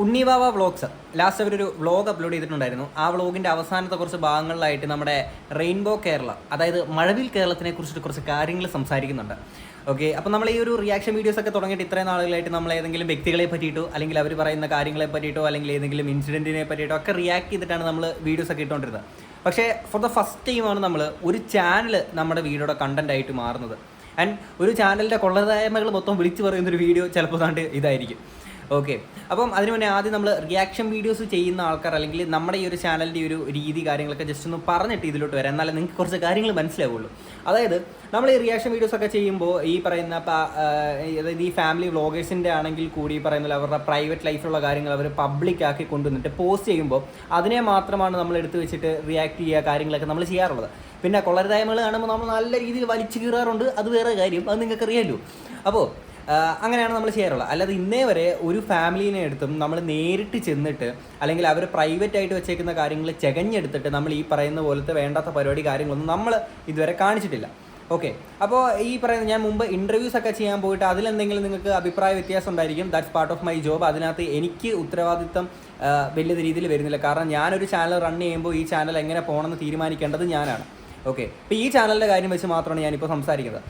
Unnivava vlogs last അവരൊരു vlog upload ചെയ്തിട്ടുണ്ടായിരുന്നു. ആ വ്ളോഗിന്റെ അവസാനത്തെ കുറച്ച് ഭാഗങ്ങളിലായിട്ട് നമ്മുടെ റെയിൻബോ കേരള അതായത് മഴവിൽ കേരളത്തിനെ കുറിച്ചിട്ട് കുറച്ച് കാര്യങ്ങൾ സംസാരിക്കുന്നുണ്ട്. ഓക്കെ അപ്പോൾ നമ്മൾ ഈ ഒരു റിയാക്ഷൻ വീഡിയോസ് ഒക്കെ തുടങ്ങിയിട്ട് ഇത്രയും നാളുകളായിട്ട് നമ്മൾ ഏതെങ്കിലും വ്യക്തികളെ പറ്റിയിട്ടോ അല്ലെങ്കിൽ അവർ പറയുന്ന കാര്യങ്ങളെ പറ്റിയിട്ടോ അല്ലെങ്കിൽ ഏതെങ്കിലും ഇൻസിഡന്റിനെ പറ്റിയിട്ടോ ഒക്കെ റിയാക്ട് ചെയ്തിട്ടാണ് നമ്മൾ വീഡിയോസ് ഒക്കെ ഇട്ടുകൊണ്ടിരുന്നത് പക്ഷേ ഫോർ ദ ഫസ്റ്റ് ടൈമാണ് നമ്മൾ ഒരു ചാനൽ നമ്മുടെ വീഡിയോയുടെ കണ്ടന്റ് ആയിട്ട് മാറുന്നത്. ആൻഡ് ഒരു ചാനലിന്റെ കൊള്ളതായ്മകൾ മൊത്തം വിളിച്ചു പറയുന്നൊരു വീഡിയോ ചിലപ്പോൾ ഇതായിരിക്കും. ഓക്കെ അപ്പം അതിന് മുന്നേ ആദ്യം നമ്മൾ റിയാക്ഷൻ വീഡിയോസ് ചെയ്യുന്ന ആൾക്കാർ അല്ലെങ്കിൽ നമ്മുടെ ഈ ഒരു ചാനലിന്റെ ഒരു രീതി കാര്യങ്ങളൊക്കെ ജസ്റ്റ് ഒന്ന് പറഞ്ഞിട്ട് ഇതിലോട്ട് വരാം. എന്നാലേ നിങ്ങൾക്ക് കുറച്ച് കാര്യങ്ങൾ മനസ്സിലാവുള്ളൂ. അതായത് നമ്മൾ ഈ റിയാക്ഷൻ വീഡിയോസ് ഒക്കെ ചെയ്യുമ്പോൾ ഈ പറയുന്ന അതായത് ഈ ഫാമിലി വ്ളോഗേഴ്സിന്റെ ആണെങ്കിൽ കൂടി പറയുന്ന അവരുടെ പ്രൈവറ്റ് ലൈഫിലുള്ള കാര്യങ്ങൾ അവർ പബ്ലിക് ആക്കി കൊണ്ടുവന്നിട്ട് പോസ്റ്റ് ചെയ്യുമ്പോൾ അതിനെ മാത്രമാണ് നമ്മൾ എടുത്തു വെച്ചിട്ട് റിയാക്ട് ചെയ്യുക കാര്യങ്ങളൊക്കെ നമ്മൾ ചെയ്യാറുള്ളത്. പിന്നെ കൊള്ളരുതായ്മകൾ കാണുമ്പോൾ നമ്മൾ നല്ല രീതിയിൽ വലിച്ചു കീറാറുണ്ട്. അത് വേറെ കാര്യം. അത് നിങ്ങൾക്ക് അറിയാമല്ലോ അപ്പോൾ അങ്ങനെയാണ് നമ്മൾ ചെയ്യാറുള്ളത്. അല്ലാതെ ഇന്നേ വരെ ഒരു ഫാമിലീനെ എടുത്തും നമ്മൾ നേരിട്ട് ചെന്നിട്ട് അല്ലെങ്കിൽ അവർ പ്രൈവറ്റ് ആയിട്ട് വെച്ചേക്കുന്ന കാര്യങ്ങൾ ചെകഞ്ഞെടുത്തിട്ട് നമ്മൾ ഈ പറയുന്ന പോലത്തെ വേണ്ടാത്ത പരിപാടി കാര്യങ്ങളൊന്നും നമ്മൾ ഇതുവരെ കാണിച്ചിട്ടില്ല. ഓക്കെ അപ്പോൾ ഈ പറയുന്ന ഞാൻ മുമ്പ് ഇന്റർവ്യൂസ് ഒക്കെ ചെയ്യാൻ പോയിട്ട് അതിലെന്തെങ്കിലും നിങ്ങൾക്ക് അഭിപ്രായ വ്യത്യാസം ഉണ്ടായിരിക്കും that's part of my job അതിനകത്ത് എനിക്ക് ഉത്തരവാദിത്തം വലിയ രീതിയിൽ വരുന്നില്ല. കാരണം ഞാനൊരു ചാനൽ റൺ ചെയ്യുമ്പോൾ ഈ ചാനൽ എങ്ങനെ പോകണമെന്ന് തീരുമാനിക്കേണ്ടത് ഞാനാണ്. ഓക്കെ ഇപ്പോൾ ഈ ചാനലിന്റെ കാര്യം വെച്ച് മാത്രമാണ് ഞാനിപ്പോൾ സംസാരിക്കുന്നത്.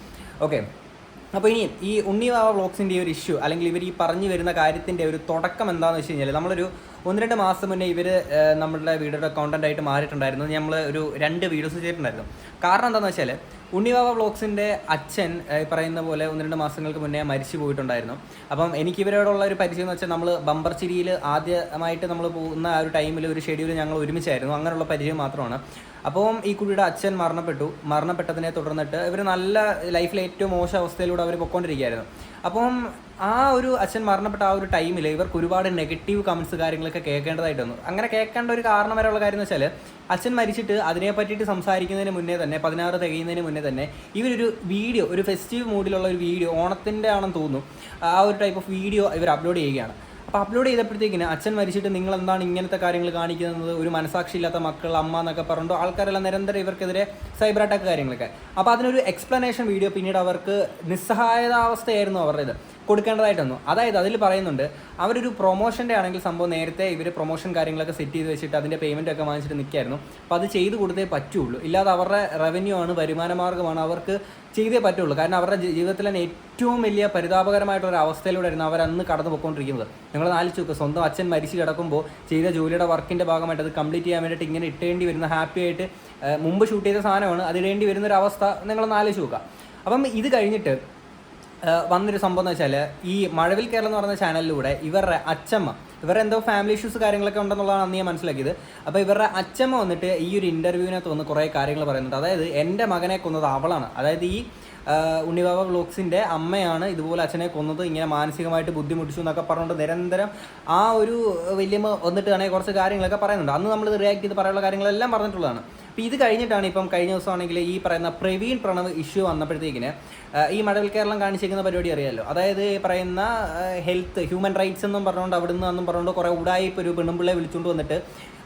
ഓക്കെ അപ്പോൾ ഇനി ഈ ഉണ്ണിവാവ വ്ളോഗ്സിന്റെ ഒരു ഇഷ്യൂ അല്ലെങ്കിൽ ഇവർ ഈ പറഞ്ഞു വരുന്ന കാര്യത്തിന്റെ ഒരു തുടക്കം എന്താണെന്ന് വെച്ച് കഴിഞ്ഞാൽ നമ്മളൊരു ഒന്ന് രണ്ട് മാസം മുന്നേ ഇവർ നമ്മളുടെ വീഡിയോയുടെ കോണ്ടന്റ് ആയിട്ട് മാറിയിട്ടുണ്ടായിരുന്നു. നമ്മൾ ഒരു രണ്ട് വീഡിയോസ് ചെയ്തിട്ടുണ്ടായിരുന്നു. കാരണം എന്താണെന്ന് വെച്ചാൽ ഉണ്ണിവാവ വ്ളോഗ്സിന്റെ അച്ഛൻ പറയുന്ന പോലെ ഒന്ന് രണ്ട് മാസങ്ങൾക്ക് മുന്നേ മരിച്ചു പോയിട്ടുണ്ടായിരുന്നു. അപ്പം എനിക്ക് ഇവരോടുള്ള ഒരു പരിചയം എന്ന് വെച്ചാൽ നമ്മൾ ബമ്പർ ചിരിയിൽ ആദ്യമായിട്ട് നമ്മൾ പോകുന്ന ആ ഒരു ടൈമിൽ ഒരു ഷെഡ്യൂൾ ഞങ്ങൾ ഒരുമിച്ചായിരുന്നു. അങ്ങനെയുള്ള പരിചയം മാത്രമാണ്. അപ്പം ഈ കുട്ടിയുടെ അച്ഛൻ മരണപ്പെട്ടു. മരണപ്പെട്ടതിനെ തുടർന്നിട്ട് ഇവർ നല്ല ലൈഫിലെ ഏറ്റവും മോശം അവസ്ഥയിലൂടെ അവർ പൊയ്ക്കൊണ്ടിരിക്കുകയായിരുന്നു. അപ്പം ആ ഒരു അച്ഛൻ മരണപ്പെട്ട ആ ഒരു ടൈമിൽ ഇവർക്ക് ഒരുപാട് നെഗറ്റീവ് കമൻസ് കാര്യങ്ങളൊക്കെ കേൾക്കേണ്ടതായിട്ട് വന്നു. അങ്ങനെ കേൾക്കേണ്ട ഒരു കാരണം വരെയുള്ള കാര്യം എന്ന് വെച്ചാൽ അച്ഛൻ മരിച്ചിട്ട് അതിനെ പറ്റിയിട്ട് സംസാരിക്കുന്നതിന് മുന്നേ തന്നെ പതിനാറ് തികയുന്നതിന് മുന്നേ തന്നെ ഇവരൊരു വീഡിയോ ഒരു ഫെസ്റ്റീവ് മൂഡിലുള്ള ഒരു വീഡിയോ ഓണത്തിന്റെ ആണെന്ന് തോന്നുന്നു. ആ ഒരു ടൈപ്പ് ഓഫ് വീഡിയോ ഇവർ അപ്ലോഡ് ചെയ്യുകയാണ്. അപ്പോൾ അപ്ലോഡ് ചെയ്തപ്പോഴത്തേക്കിന് അച്ഛൻ മരിച്ചിട്ട് നിങ്ങൾ എന്താണ് ഇങ്ങനത്തെ കാര്യങ്ങൾ കാണിക്കുന്നത്? ഒരു മനസാക്ഷി ഇല്ലാത്ത മക്കൾ അമ്മ എന്നൊക്കെ പറഞ്ഞിട്ട് ആൾക്കാരെല്ലാം നിരന്തരം ഇവർക്കെതിരെ സൈബർ അറ്റാക്ക് കാര്യങ്ങളൊക്കെ. അപ്പോൾ അതിനൊരു എക്സ്പ്ലനേഷൻ വീഡിയോ പിന്നീട് അവർക്ക് നിസ്സഹായതാവസ്ഥയായിരുന്നു അവരുടേത്. കൊടുക്കേണ്ടതായിട്ട് വന്നു അതായത് അതിൽ പറയുന്നുണ്ട് അവരൊരു പ്രൊമോഷന്റെ ആണെങ്കിൽ സംഭവം നേരത്തെ ഇവർ പ്രൊമോഷൻ കാര്യങ്ങളൊക്കെ സെറ്റ് ചെയ്ത് വെച്ചിട്ട് അതിന്റെ പേയ്മെന്റ് ഒക്കെ വാങ്ങിച്ചിട്ട് നിൽക്കായിരുന്നു അപ്പോൾ അത് ചെയ്ത് കൊടുത്തേ പറ്റുള്ളൂ. ഇല്ലാതെ അവരുടെ റവന്യൂ ആണ് വരുമാന മാർഗമാണ് അവർക്ക് ചെയ്തേ പറ്റുള്ളൂ. കാരണം അവരുടെ ജീവിതത്തിൽ തന്നെ ഏറ്റവും വലിയ പരിതാപകരമായിട്ടുള്ള ഒരു അവസ്ഥയിലൂടെയായിരുന്നു അവർ അന്ന് കടന്നു പോയിക്കൊണ്ടിരിക്കുന്നത്. നിങ്ങൾ നാലിച്ച് നോക്കുക സ്വന്തം അച്ഛൻ മരിച്ചു കിടക്കുമ്പോൾ ചെയ്ത ജോലിയുടെ വർക്കിന്റെ ഭാഗമായിട്ട് അത് കംപ്ലീറ്റ് ചെയ്യാൻ വേണ്ടിയിട്ട് ഇങ്ങനെ ഇട്ടേണ്ടി വരുന്ന ഹാപ്പി ആയിട്ട് മുമ്പ് ഷൂട്ട് ചെയ്ത സാധനമാണ് അത് ഇടേണ്ടി വരുന്ന ഒരു അവസ്ഥ നിങ്ങൾ നാലിച്ച് നോക്കുക. അപ്പം ഇത് കഴിഞ്ഞിട്ട് വന്നൊരു സംഭവം എന്ന് വെച്ചാൽ ഈ മഴവിൽ കേരളം എന്ന് പറയുന്ന ചാനലിലൂടെ ഇവരുടെ അച്ഛമ്മ ഇവരുടെ എന്തോ ഫാമിലി ഇഷ്യൂസ് കാര്യങ്ങളൊക്കെ ഉണ്ടെന്നുള്ളതാണ് അന്ന് ഞാൻ മനസ്സിലാക്കിയത്. അപ്പോൾ ഇവരുടെ അച്ഛമ്മ വന്നിട്ട് ഈ ഒരു ഇന്റർവ്യൂവിനകത്ത് വന്ന് കുറേ കാര്യങ്ങൾ പറയുന്നുണ്ട്. അതായത് എന്റെ മകനെ കൊന്നത് അവളാണ്. അതായത് ഈ ഉണ്ണിബാബ വ്ലോഗ്സിന്റെ അമ്മയാണ് ഇതുപോലെ അച്ഛനെ കൊന്നത്. ഇങ്ങനെ മാനസികമായിട്ട് ബുദ്ധിമുട്ടിച്ചു എന്നൊക്കെ പറഞ്ഞുകൊണ്ട് നിരന്തരം ആ ഒരു വലിയമ്മ ആണെങ്കിൽ കുറച്ച് കാര്യങ്ങളൊക്കെ പറയുന്നുണ്ട്. അന്ന് നമ്മൾ റിയാക്ട് ചെയ്ത് പറയാനുള്ള കാര്യങ്ങളെല്ലാം പറഞ്ഞിട്ടുള്ളതാണ്. അപ്പോൾ ഇത് കഴിഞ്ഞിട്ടാണ് ഇപ്പം കഴിഞ്ഞ ദിവസമാണെങ്കിൽ ഈ പറയുന്ന പ്രവീൺ പ്രണവ് ഇഷ്യൂ വന്നപ്പോഴത്തേക്കിന് ഈ മഴവിൽ കേരളം കാണിച്ചിരിക്കുന്ന പരിപാടി അറിയാമല്ലോ അതായത് ഈ പറയുന്ന ഹെൽത്ത് ഹ്യൂമൻ റൈറ്റ്സ് എന്നും പറഞ്ഞുകൊണ്ട് അവിടുന്ന് എന്നും പറഞ്ഞുകൊണ്ട് കുറേ ഉടായിപ്പ് ഒരു പെണ്ണുമ്പിള്ളെ വിളിച്ചുകൊണ്ട് വന്നിട്ട്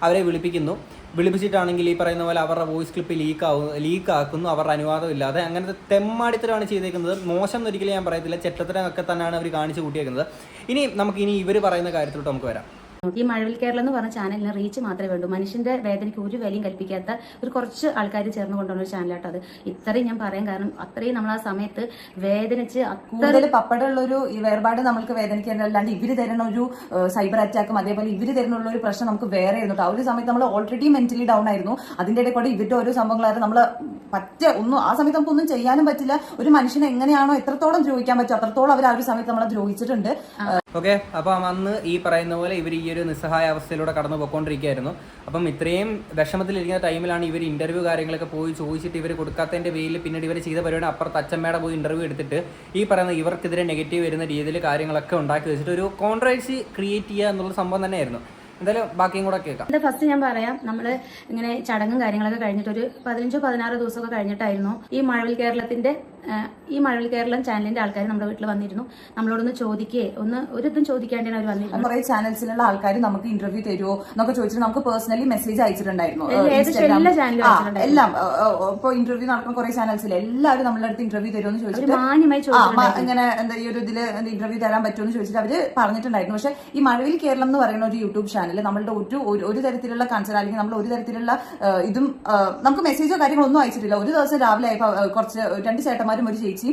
അവരെ വിളിപ്പിക്കുന്നു. വിളിപ്പിച്ചിട്ടാണെങ്കിൽ ഈ പറയുന്ന പോലെ അവരുടെ വോയിസ് ക്ലിപ്പ് ലീക്ക് ആവും ലീക്ക് ആക്കുന്നു. അവരുടെ അനുവാദം ഇല്ലാതെ അങ്ങനത്തെ തെമ്മാടിത്തരമാണ് ചെയ്തേക്കുന്നത്. മോശം എന്നൊരിക്കലും ഞാൻ പറയത്തില്ല. ചെറ്റത്തരമൊക്കെ തന്നെയാണ് അവർ കാണിച്ചു കൂട്ടിയേക്കുന്നത്. ഇനി നമുക്ക് ഇനി ഇവർ പറയുന്ന കാര്യത്തിലോട്ട് നമുക്ക് വരാം. ഈ മഴവിൽ കേരളം എന്ന് പറഞ്ഞ ചാനലിന് റീച്ച് മാത്രമേ വേണ്ടൂ. മനുഷ്യന്റെ വേദനയ്ക്ക് ഒരു വിലയും കൽപ്പിക്കാത്ത ഒരു കുറച്ച് ആൾക്കാർ ചേർന്ന് കൊണ്ടുവന്ന ഒരു ചാനലാട്ടോ അത്. ഇത്രയും ഞാൻ പറയാൻ കാരണം അത്രയും നമ്മൾ ആ സമയത്ത് വേദനിച്ച് കൂടുതൽ പപ്പടമുള്ള ഒരു വേർപാട് നമുക്ക് വേദനിക്കാൻ അല്ലാണ്ട് ഇവർ തരുന്ന ഒരു സൈബർ അറ്റാക്കും അതേപോലെ ഇവർ തരുന്നുള്ള ഒരു പ്രശ്നം നമുക്ക് വേറെ ആയിരുന്നു ആ ഒരു സമയത്ത് നമ്മൾ ഓൾറെഡി മെന്റലി ഡൗൺ ആയിരുന്നു. അതിന്റെ ഇടയിൽ കൂടെ ഇവരുടെ ഓരോ സംഭവങ്ങളായിരുന്നു. നമ്മൾ പറ്റ ഒന്നും ആ സമയത്ത് നമുക്ക് ഒന്നും ചെയ്യാനും പറ്റില്ല. ഒരു മനുഷ്യനെ എങ്ങനെയാണോ എത്രത്തോളം ദ്രോഹിക്കാൻ പറ്റും അത്രത്തോളം അവർ ആ ഒരു സമയത്ത് നമ്മളെ ദ്രോഹിച്ചിട്ടുണ്ട്. ഓക്കെ? അപ്പം അന്ന് ഈ പറയുന്ന പോലെ ഇവർ ഈ ഒരു നിസ്സഹായ അവസ്ഥയിലൂടെ കടന്നു പോയിക്കൊണ്ടിരിക്കുകയായിരുന്നു അപ്പം ഇത്രയും വിഷമത്തിലിരിക്കുന്ന ടൈമിലാണ് ഇവർ ഇന്റർവ്യൂ കാര്യങ്ങളൊക്കെ പോയി ചോദിച്ചിട്ട് ഇവർ കൊടുക്കാത്തതിന്റെ പേരിൽ പിന്നീട് ഇവർ ചെയ്ത പരിപാടി അപ്പുറത്ത് അച്ഛമ്മയുടെ പോയി ഇന്റർവ്യൂ എടുത്തിട്ട് ഈ പറയുന്ന ഇവർക്കെതിരെ നെഗറ്റീവ് വരുന്ന രീതിയിൽ കാര്യങ്ങളൊക്കെ ഉണ്ടാക്കി വെച്ചിട്ട് ഒരു കോൺട്രവേഴ്സി ക്രിയേറ്റ് ചെയ്യുക എന്നുള്ള സംഭവം തന്നെയായിരുന്നു. എന്തായാലും ബാക്കിയും കൂടെ കേൾക്കാം. ഫസ്റ്റ് ഞാൻ പറയാം നമ്മൾ ഇങ്ങനെ ചടങ്ങും കാര്യങ്ങളൊക്കെ കഴിഞ്ഞിട്ട് ഒരു പതിനഞ്ചോ പതിനാറോ ദിവസമൊക്കെ കഴിഞ്ഞിട്ടായിരുന്നു ഈ മഴവിൽ കേരളത്തിന്റെ ഈ മഴവിൽ കേരളം ചാനലിന്റെ ആൾക്കാർ നമ്മുടെ വീട്ടിൽ വന്നിരുന്നു. നമ്മളോടൊന്ന് ചോദിക്കേ ഒന്ന് ഒരു ഇതും ചോദിക്കാണ്ടാണ് അവർ വന്നിരുന്നത്. കുറെ ചാനൽസിലുള്ള ആൾക്കാർ നമുക്ക് ഇന്റർവ്യൂ തരുമോ എന്നൊക്കെ ചോദിച്ചിട്ട് നമുക്ക് പേഴ്സണലി മെസ്സേജ് അയച്ചിട്ടുണ്ടായിരുന്നു എല്ലാ എല്ലാം ഇപ്പൊ ഇന്റർവ്യൂ നടക്കുന്ന കുറെ ചാനൽസിൽ എല്ലാവരും നമ്മളുടെ അടുത്ത് ഇന്റർവ്യൂ തരുമോ എന്ന് അവർ ചോദിച്ചിട്ട് ഇങ്ങനെ എന്താ ഈ ഒരു ഇതിൽ ഇന്റർവ്യൂ തരാൻ പറ്റുമെന്ന് ചോദിച്ചിട്ട് അവർ പറഞ്ഞിട്ടുണ്ടായിരുന്നു. പക്ഷെ ഈ മഴവിൽ കേരളം എന്ന് പറയുന്ന ഒരു യൂട്യൂബ് ചാനൽ നമ്മളുടെ ഒരു ഒരു- തരത്തിലുള്ള കൺസേൺ അല്ലെങ്കിൽ നമ്മൾ ഒരു തരത്തിലുള്ള ഇതും നമുക്ക് മെസ്സേജോ കാര്യങ്ങളോ ഒന്നും അയച്ചിട്ടില്ല. ഒരു ദിവസം രാവിലെ ആയപ്പോ കുറച്ച് രണ്ട് ചേട്ടന്മാരും ഒരു ചേച്ചി.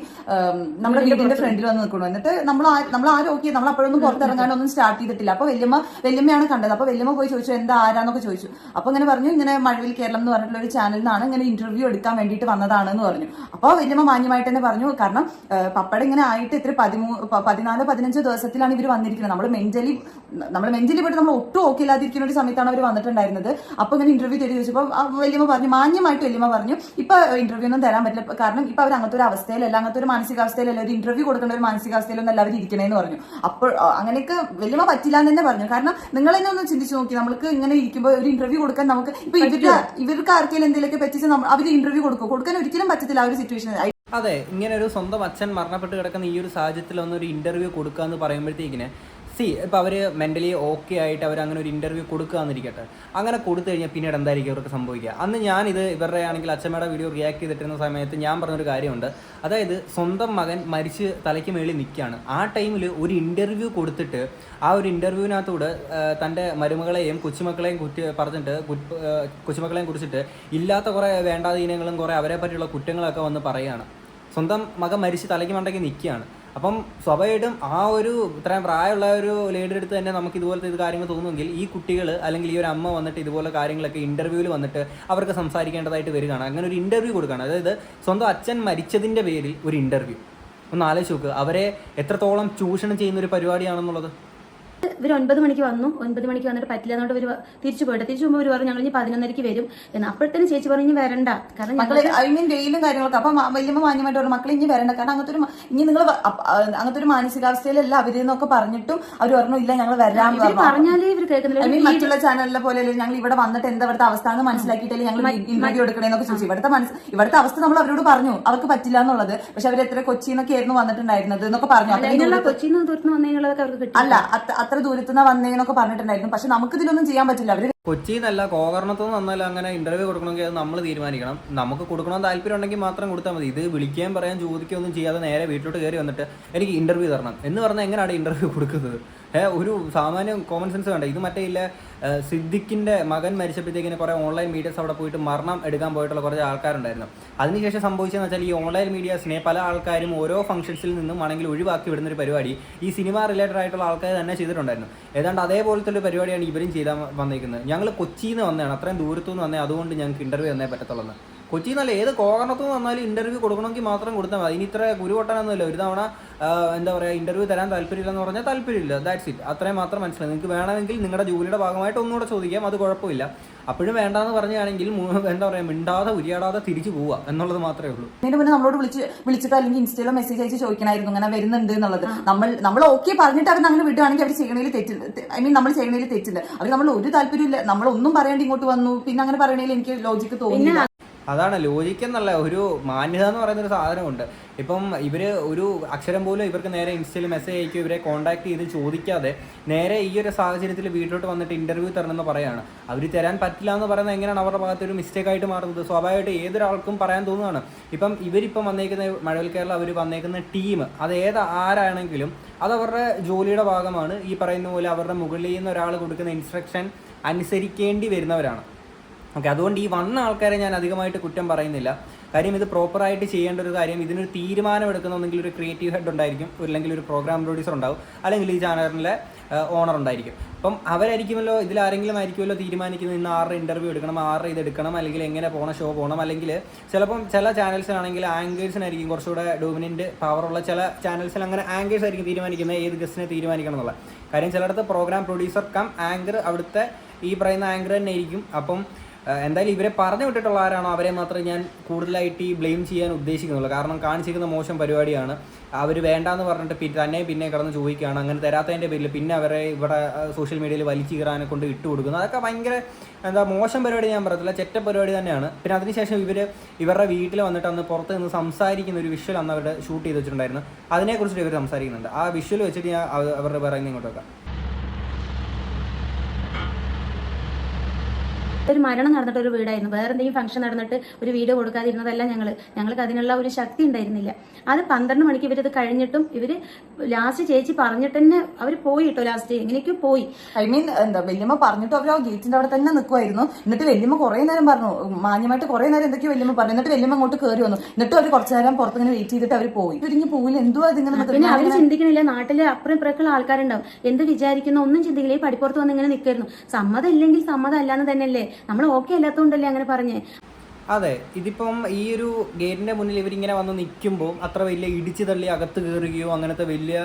നമ്മുടെ വീടിന്റെ ഫ്രണ്ടിൽ വന്ന് നിൽക്കണു എന്നിട്ട് നമ്മൾ നമ്മൾ ആരും ഓക്കെ നമ്മൾ അപ്പോഴൊന്നും പുറത്തിറങ്ങാനൊന്നും സ്റ്റാർട്ട് ചെയ്തിട്ടില്ല. അപ്പൊ വല്യമ്മ വല്യമ്മയാണ് കണ്ടത്. അപ്പൊ വല്യമ്മ പോയി ചോദിച്ചു എന്താ ആരാന്നൊക്കെ ചോദിച്ചു. അപ്പൊ ഇങ്ങനെ പറഞ്ഞു ഇങ്ങനെ മഴവിൽ കേരളം എന്ന് പറഞ്ഞിട്ടുള്ള ഒരു ചാനലിൽ നിന്നാണ് ഇങ്ങനെ ഇന്റർവ്യൂ എടുക്കാൻ വേണ്ടിട്ട് വന്നതാണ് എന്ന് പറഞ്ഞു. അപ്പൊ വല്യമ്മ മാന്യമായിട്ട് തന്നെ പറഞ്ഞു കാരണം പപ്പട ഇങ്ങനെ ആയിട്ട് ഇത്ര പതിമൂ പതിനാല് പതിനഞ്ച് ദിവസത്തിലാണ് ഇവർ വന്നിരിക്കുന്നത്. നമ്മൾ മെന്റലി നമ്മൾ മെന്റലി പോയിട്ട് നമ്മൾ ഒട്ടും ഓക്കെ ഇല്ലാതിരിക്കുന്ന ഒരു സമയത്താണ് അവർ വന്നിട്ടുണ്ടായിരുന്നത്. അപ്പൊ ഇങ്ങനെ ഇന്റർവ്യൂ തരി ചോദിച്ചപ്പോൾ ആ വല്യമ്മ പറഞ്ഞു മാന്യമായിട്ട് വല്യമ്മ പറഞ്ഞു ഇപ്പൊ ഇന്റർവ്യൂ ഒന്നും തരാൻ പറ്റില്ല. കാരണം ഇപ്പൊ അവർ അങ്ങനത്തെ ഒരു അവസ്ഥയിലല്ല അങ്ങനത്തെ ഒരു മാനസികാവസ്ഥയിലല്ല ഒരു ഇന്റർവ്യൂ കൊടുക്കേണ്ട ഒരു മാനസികാവസ്ഥയിലൊന്നും എല്ലാവരും ഇരിക്കണേന്ന് പറഞ്ഞു. അപ്പോൾ അങ്ങനെയൊക്കെ വലിയ പറ്റില്ല എന്ന് തന്നെ പറഞ്ഞു. കാരണം നിങ്ങൾ തന്നെ ഒന്ന് ചിന്തിച്ചു നോക്കി നമ്മൾക്ക് ഇങ്ങനെ ഇരിക്കുമ്പോൾ ഒരു ഇന്റർവ്യൂ കൊടുക്കാൻ നമുക്ക് ഇപ്പൊ ഇവർക്ക് ഇവർക്ക് ആർക്കെങ്കിലും എന്തെങ്കിലുമൊക്കെ പറ്റിച്ച് അവർ ഇന്റർവ്യൂ കൊടുക്കും? കൊടുക്കാൻ ഒരിക്കലും പറ്റത്തില്ല ആ ഒരു സിറ്റുവേഷൻ അതെ ഇങ്ങനെ ഒരു സ്വന്തം അച്ഛൻ മരണപ്പെട്ട് കിടക്കുന്ന ഈ ഒരു സാഹചര്യത്തിൽ ഒന്ന് ഒരു ഇന്റർവ്യൂ കൊടുക്കുക എന്ന് പറയുമ്പോഴത്തേക്കിന് സി ഇപ്പം അവർ മെന്റലി ഓക്കെ ആയിട്ട് അവർ അങ്ങനെ ഒരു ഇന്റർവ്യൂ കൊടുക്കുക എന്നിരിക്കട്ടെ അങ്ങനെ കൊടുത്തു കഴിഞ്ഞാൽ പിന്നീട് എന്തായിരിക്കും അവർക്ക് സംഭവിക്കുക? അന്ന് ഞാനിത് ഇവരുടെ ആണെങ്കിൽ അച്ഛമ്മയുടെ വീഡിയോ റിയാക്ട് ചെയ്തിട്ടിരുന്ന സമയത്ത് ഞാൻ പറഞ്ഞൊരു കാര്യമുണ്ട്. അതായത് സ്വന്തം മകൻ മരിച്ച് തലയ്ക്ക് മേളിൽ നിൽക്കുകയാണ് ആ ടൈമിൽ ഒരു ഇന്റർവ്യൂ കൊടുത്തിട്ട് ആ ഒരു ഇന്റർവ്യൂവിനകത്തൂടെ തന്റെ മരുമകളെയും കൊച്ചുമക്കളെയും കുറ്റി പറഞ്ഞിട്ട് കൊച്ചുമക്കളെയും കുറിച്ചിട്ട് ഇല്ലാത്ത കുറേ വേണ്ടാതീനങ്ങളും കുറേ അവരെ പറ്റിയുള്ള കുറ്റങ്ങളൊക്കെ വന്ന് പറയുകയാണ് സ്വന്തം മകൻ മരിച്ച് തലയ്ക്ക് മണ്ടയ്ക്ക് നിൽക്കുകയാണ് അപ്പം സ്വാഭാവികമായിട്ടും ആ ഒരു ഇത്രയും പ്രായമുള്ള ഒരു ലേഡിയുടെ അടുത്ത് തന്നെ നമുക്ക് ഇതുപോലത്തെ ഇത് കാര്യങ്ങൾ തോന്നുമെങ്കിൽ ഈ കുട്ടികൾ അല്ലെങ്കിൽ ഈ ഒരു അമ്മ വന്നിട്ട് ഇതുപോലെ കാര്യങ്ങളൊക്കെ ഇന്റർവ്യൂവിൽ വന്നിട്ട് അവർക്ക് സംസാരിക്കേണ്ടതായിട്ട് വരികയാണ്. അങ്ങനെ ഒരു ഇന്റർവ്യൂ കൊടുക്കുകയാണ്. അതായത് സ്വന്തം അച്ഛൻ മരിച്ചതിന്റെ പേരിൽ ഒരു ഇന്റർവ്യൂ ഒന്ന് ആലോചിച്ച് നോക്കുക അവരെ എത്രത്തോളം ചൂഷണം ചെയ്യുന്ന ഒരു പരിപാടിയാണെന്നുള്ളത്? ഇവർ ഒൻപത് മണിക്ക് വന്നു. ഒൻപത് മണിക്ക് വന്നിട്ട് പറ്റില്ല എന്നുകൊണ്ട് ഇവർ തിരിച്ചു പോയിട്ട്. തിരിച്ചു പോകുമ്പോൾ ഇവർ പറഞ്ഞു ഞങ്ങൾ ഇനി പതിനൊന്നരയ്ക്ക് വരും. എന്ന് അപ്പോഴത്തേനും ചേച്ചി പറഞ്ഞു ഇനി വരണ്ട. കാരണം മീൻ വെയിലും കാര്യങ്ങളൊക്കെ അപ്പൊ വലിയ മാന്യമായിട്ട് പറഞ്ഞു മക്കളെ ഇനി വരണ്ട. കാരണം അങ്ങനത്തെ ഒരു ഇനി നിങ്ങൾ അങ്ങനത്തെ ഒരു മാനസികാവസ്ഥയിലല്ല അവർ എന്നൊക്കെ പറഞ്ഞിട്ടും അവർ പറഞ്ഞു ഇല്ല ഞങ്ങൾ വരാം പറഞ്ഞാലേ ഇവർ കേൾക്കുന്നില്ല. മറ്റുള്ള ചാനലിലെ പോലെ ഞങ്ങൾ ഇവിടെ വന്നിട്ട് എന്താ ഇവിടുത്തെ അവസ്ഥ എന്ന് മനസ്സിലാക്കിയിട്ടല്ലേ ഞങ്ങൾ ഇന്റർവ്യൂ എടുക്കണേന്നൊക്കെ ചോദിച്ചു. ഇവിടുത്തെ മനസ്സ് ഇവിടുത്തെ അവസ്ഥ നമ്മൾ അവരോട് പറഞ്ഞു അവർക്ക് പറ്റില്ല എന്നുള്ളത്. പക്ഷെ അവർ എത്ര കൊച്ചിന്നൊക്കെ ആയിരുന്നു വന്നിട്ടുണ്ടായിരുന്നത് എന്നൊക്കെ പറഞ്ഞു. അല്ല അത്ര- അത്ര ദൂരത്തുനിന്ന് വന്നേന്നൊക്കെ പറഞ്ഞിട്ടുണ്ടായിരുന്നു. പക്ഷെ നമുക്ക് ഇതിലൊന്നും ചെയ്യാൻ പറ്റില്ല. അവർ കൊച്ചിന്നല്ല കോകർണത്തുനിന്ന് വന്നാലും അങ്ങനെ ഇന്റർവ്യൂ കൊടുക്കണമെങ്കിൽ അത് നമ്മൾ തീരുമാനിക്കണം. നമുക്ക് കൊടുക്കണമെന്ന് താല്പര്യം ഉണ്ടെങ്കിൽ മാത്രം കൊടുത്താൽ മതി. ഇത് വിളിക്കാൻ പറയാൻ ചോദിക്കുകയൊന്നും ചെയ്യാതെ നേരെ വീട്ടിലോട്ട് കയറി വന്നിട്ട് എനിക്ക് ഇന്റർവ്യൂ തരണം. എന്ന് പറഞ്ഞാൽ എങ്ങനെയാണ് ഇന്റർവ്യൂ കൊടുക്കുന്നത്? ഒരു സാമാന്യം കോമൺ സെൻസ് വേണ്ട? ഇത് മറ്റേ ഇല്ല സിദ്ദിഖിന്റെ മകൻ മരിച്ചപ്പോഴത്തേക്കിന് കുറേ ഓൺലൈൻ മീഡിയസ് അവിടെ പോയിട്ട് മരണം എടുക്കാൻ പോയിട്ടുള്ള കുറച്ച് ആൾക്കാരുണ്ടായിരുന്നു. അതിനുശേഷം സംഭവിച്ചതെന്ന് വെച്ചാൽ ഈ ഓൺലൈൻ മീഡിയാസിനെ പല ആൾക്കാരും ഓരോ ഫംഗ്ഷൻസിൽ നിന്നും ആണെങ്കിൽ ഒഴിവാക്കി വിടുന്ന ഒരു പരിപാടി ഈ സിനിമ റിലേറ്റഡ് ആയിട്ടുള്ള ആൾക്കാർ തന്നെ ചെയ്തിട്ടുണ്ടായിരുന്നു. ഏതാണ്ട് അതേപോലത്തെ ഒരു പരിപാടിയാണ് ഇവരും ചെയ്താൽ വന്നിരിക്കുന്നത് ഞങ്ങൾ കൊച്ചിയിൽ നിന്ന് വന്നതാണ്. അത്രയും ദൂരത്തു നിന്ന് വന്നേ അതുകൊണ്ട് ഞങ്ങൾക്ക് ഇന്റർവ്യൂ തന്നേ പറ്റത്തുള്ളൂ എന്ന്. എന്നല്ല ഏത് കോകർണത്തു നിന്ന് വന്നാലും ഇന്റർവ്യൂ കൊടുക്കണമെങ്കിൽ മാത്രം കൊടുത്താൽ മതി. ഇനി ഇത്ര ഗുരുവട്ടനൊന്നുമില്ല ഒരു തവണ എന്താ പറയുക ഇന്റർവ്യൂ തരാൻ താല്പര്യമില്ലെന്ന് പറഞ്ഞാൽ താല്പര്യമില്ല. ദാറ്റ്സ് ഇറ്റ് അത്രയും മാത്രം മനസ്സിലായി. നിങ്ങൾക്ക് വേണമെങ്കിൽ നിങ്ങളുടെ ജോലിയുടെ ഭാഗമായിട്ട് ഒന്നുകൂടെ ചോദിക്കാം. അത് കുഴപ്പമില്ല. അപ്പോഴും വേണ്ടാന്ന് പറഞ്ഞാണെങ്കിൽ എന്താ പറയുക മിണ്ടാതെ ഉരിയാടാതെ തിരിച്ചു പോവുക എന്നുള്ളത് മാത്രമേ ഉള്ളൂ. ഇതിന് മുന്നേ നമ്മളോട് വിളിച്ച് വിളിച്ചിട്ട് അല്ലെങ്കിൽ ഇൻസ്റ്റയിലോ മെസ്സേജ് അയച്ച് ചോദിക്കണമായിരുന്നു ഇങ്ങനെ വരുന്നുണ്ട് എന്നുള്ളത്. നമ്മൾ നമ്മൾ ഓക്കെ പറഞ്ഞിട്ട് അവർ അങ്ങനെ വിടുകയാണെങ്കിൽ അവർ ചെയ്യണേൽ തെറ്റുണ്ട് ഐ മീൻ നമ്മൾ ചെയ്യണേൽ തെറ്റുണ്ട് അവർ നമ്മൾ ഒരു താല്പര്യമില്ല നമ്മൾ ഒന്നും പറയാണ്ട് ഇങ്ങോട്ട് വന്നു. പിന്നെ അങ്ങനെ പറയണേൽ എനിക്ക് ലോജിക്ക് തോന്നിയില്ല. അതാണ് ലോജിക്ക് എന്നല്ല ഒരു മാന്യത എന്ന് പറയുന്ന ഒരു സാധനമുണ്ട്. ഇപ്പം ഇവർ ഒരു അക്ഷരം പോലും ഇവർക്ക് നേരെ ഇൻസ്റ്റയിൽ മെസ്സേജ് അയക്കും ഇവരെ കോൺടാക്ട് ചെയ്ത് ചോദിക്കാതെ നേരെ ഈ ഒരു സാഹചര്യത്തിൽ വീട്ടിലോട്ട് വന്നിട്ട് ഇന്റർവ്യൂ തരണമെന്ന് പറയാണ്. അവർ തരാൻ പറ്റില്ല എന്ന് പറയുന്നത് എങ്ങനെയാണ് അവരുടെ ഭാഗത്ത് ഒരു മിസ്റ്റേക്ക് ആയിട്ട് മാറുന്നത്? സ്വാഭാവികമായിട്ട് ഏതൊരാൾക്കും പറയാൻ തോന്നുകയാണ് ഇപ്പം ഇവരിപ്പം വന്നേക്കുന്ന മഴവിൽ കേരള അവർ വന്നേക്കുന്ന ടീം അത് ഏത് ആരാണെങ്കിലും അത് അവരുടെ ജോലിയുടെ ഭാഗമാണ്. ഈ പറയുന്ന പോലെ അവരുടെ മുകളിൽ നിന്ന് ഒരാൾ കൊടുക്കുന്ന ഇൻസ്ട്രക്ഷൻ അനുസരിക്കേണ്ടി വരുന്നവരാണ്. ഓക്കെ അതുകൊണ്ട് ഈ വന്ന ആൾക്കാരെ ഞാൻ അധികമായിട്ട് കുറ്റം പറയുന്നില്ല. കാര്യം ഇത് പ്രോപ്പറായിട്ട് ചെയ്യേണ്ട ഒരു കാര്യം ഇതിനൊരു തീരുമാനം എടുക്കുന്ന ഒന്നെങ്കിൽ ഒരു ക്രിയേറ്റീവ് ഹെഡ് ഉണ്ടായിരിക്കും അല്ലെങ്കിൽ ഒരു പ്രോഗ്രാം പ്രൊഡ്യൂസർ ഉണ്ടാവും അല്ലെങ്കിൽ ഈ ചാനലിലെ ഓണർ ഉണ്ടായിരിക്കും. അപ്പം അവരായിരിക്കുമല്ലോ ഇതിൽ ആരെങ്കിലും ആയിരിക്കുമല്ലോ തീരുമാനിക്കുന്നത് ഇന്ന് ആറ് ഇന്റർവ്യൂ എടുക്കണം ആറ് ഇത് എടുക്കണം അല്ലെങ്കിൽ എങ്ങനെ പോകണം ഷോ പോകണം അല്ലെങ്കിൽ ചിലപ്പം ചില ചാനൽസിനാണെങ്കിൽ ആങ്കേഴ്സിനായിരിക്കും കുറച്ചുകൂടെ ഡോമിനന്റ് പവറുള്ള ചില ചാനൽസിൽ അങ്ങനെ ആങ്കേഴ്സ് ആയിരിക്കും തീരുമാനിക്കുന്നത് ഏത് ഗസ്റ്റിനെ തീരുമാനിക്കണം എന്നുള്ള. കാര്യം ചിലയിടത്ത് പ്രോഗ്രാം പ്രൊഡ്യൂസർ കം ആങ്കർ അവിടുത്തെ ഈ പറയുന്ന ആങ്കർ തന്നെ ആയിരിക്കും. അപ്പം എന്തായാലും ഇവരെ പറഞ്ഞു വിട്ടിട്ടുള്ള ആരാണോ അവരെ മാത്രമേ ഞാൻ കൂടുതലായിട്ട് ഈ ബ്ലെയിം ചെയ്യാൻ ഉദ്ദേശിക്കുന്നുള്ളൂ. കാരണം കാണിച്ചിരിക്കുന്ന മോശം പരിപാടിയാണ്. അവർ വേണ്ടാന്ന് പറഞ്ഞിട്ട് പിന്നെ തന്നെ പിന്നെ കിടന്ന് ചോദിക്കുകയാണ്. അങ്ങനെ തരാത്തതിന്റെ പേരിൽ പിന്നെ അവരെ ഇവിടെ സോഷ്യൽ മീഡിയയിൽ വലിച്ചു കീറാനെ കൊണ്ട് ഇട്ട് കൊടുക്കുന്നു. അതൊക്കെ ഭയങ്കര എന്താ മോശം പരിപാടി ഞാൻ പറയത്തില്ല. ചെറ്റ പരിപാടി തന്നെയാണ്. പിന്നെ അതിനുശേഷം ഇവർ ഇവരുടെ വീട്ടിൽ വന്നിട്ട് അന്ന് പുറത്ത് നിന്ന് സംസാരിക്കുന്ന ഒരു വിഷ്വൽ അന്ന് അവരുടെ ഷൂട്ട് ചെയ്ത് വെച്ചിട്ടുണ്ടായിരുന്നു. അതിനെക്കുറിച്ചിട്ട് ഇവർ സംസാരിക്കുന്നുണ്ട്. ആ വിഷ്വൽ വെച്ചിട്ട് ഞാൻ അവരുടെ പറയുന്നത് ഇങ്ങോട്ട് വെക്കാം. ഒരു മരണം നടന്നിട്ട് ഒരു വീടായിരുന്നു. വേറെ എന്തെങ്കിലും ഫംഗ്ഷൻ നടന്നിട്ട് ഒരു വീട് കൊടുക്കാതിരുന്നതല്ല ഞങ്ങൾ ഞങ്ങൾക്ക് അതിനുള്ള ഒരു ശക്തി ഉണ്ടായിരുന്നില്ല. അത് പന്ത്രണ്ട് മണിക്ക് ഇവരത് കഴിഞ്ഞിട്ടും ഇവർ ലാസ്റ്റ് ചേച്ചി പറഞ്ഞിട്ട് തന്നെ അവർ പോയി കേട്ടോ ലാസ്റ്റ് എങ്ങനെയൊക്കെ പോയി. ഐ മീൻ എന്താ വല്യമ്മ പറഞ്ഞിട്ട് അവർ ആ ഗേറ്റിന്റെ അവിടെ തന്നെ നിൽക്കുമായിരുന്നു എന്നിട്ട് വല്യമ്മ കുറെ നേരം പറഞ്ഞു. മാന്യമായിട്ട് കുറെ നേരം എന്തൊക്കെയോ വല്യമ്മ പറഞ്ഞു. എന്നിട്ട് വല്യമ്മ അങ്ങോട്ട് കയറി വന്നു. എന്നിട്ട് അവർ കുറച്ചു നേരം പുറത്തിങ്ങനെ വെയിറ്റ് ചെയ്തിട്ട് അവർ പോയി. ഇവരിഞ്ഞ് പോവില്ല. എന്തോ അതിങ്ങനെ? പിന്നെ അവർ ചിന്തിക്കണില്ല. നാട്ടിലെ അപ്പുറം ഇപ്പുറക്കുള്ള ആൾക്കാരുണ്ടാവും. എന്ത് വിചാരിക്കുന്നു? ഒന്നും ചിന്തിക്കില്ല. ഈ പടിപ്പുറത്ത് വന്ന് ഇങ്ങനെ നിൽക്കായിരുന്നു സമ്മതം ഇല്ലെങ്കിൽ സമ്മതം അല്ലാന്ന് തന്നെയല്ലേ? നമ്മൾ ഓക്കെ അല്ലാത്തതുകൊണ്ടല്ലേ അങ്ങനെ പറഞ്ഞേ? അതെ ഇതിപ്പം ഈ ഒരു ഗേറ്റിന്റെ മുന്നിൽ ഇവരിങ്ങനെ വന്ന് നിൽക്കുമ്പോൾ അത്ര വലിയ ഇടിച്ചു തള്ളി അകത്ത് കയറുകയോ അങ്ങനത്തെ വലിയ